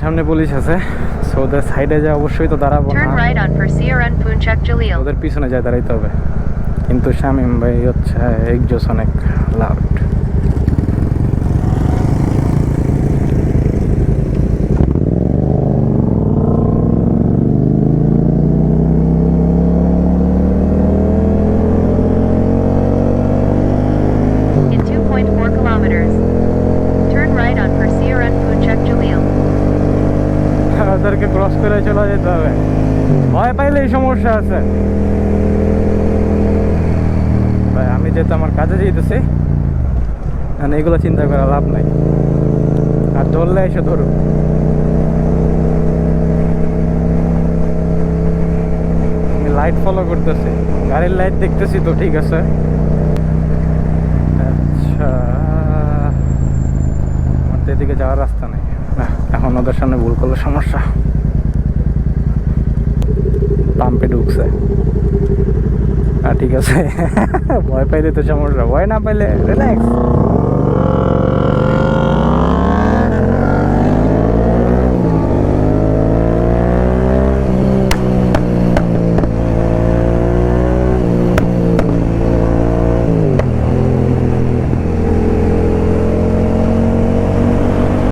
সামনে পুলিশ আছে। সো ওদের সাইডে যা অবশ্যই তো দাঁড়াবো না. ওদের পিছনে যায় দাঁড়াইতে হবে। কিন্তু শামিম ভাই হচ্ছে একজোস অনেক লাউড ওদেরকে ক্রস করে চলে যেতে হবে। ভয় পাইলে এই সমস্যা আছে। ভাই, আমি যেহেতু আমার কাজে যেতেছি মানে এগুলো চিন্তা করা লাভ নাই। আর ধরলে এসে ধরুন আমি লাইট ফলো করতেছি। গাড়ির লাইট দেখতেছি তো, ঠিক আছে। আচ্ছা। এদিকে যাওয়ার রাস্তা নেই। না, এখন ওদের সামনে ভুল করলে সমস্যা। পাম্পে ঢুকছে। ঠিক আছে, ভয় পাইলে তো সমস্যা, ভয় না পাইলে রিল্যাক্স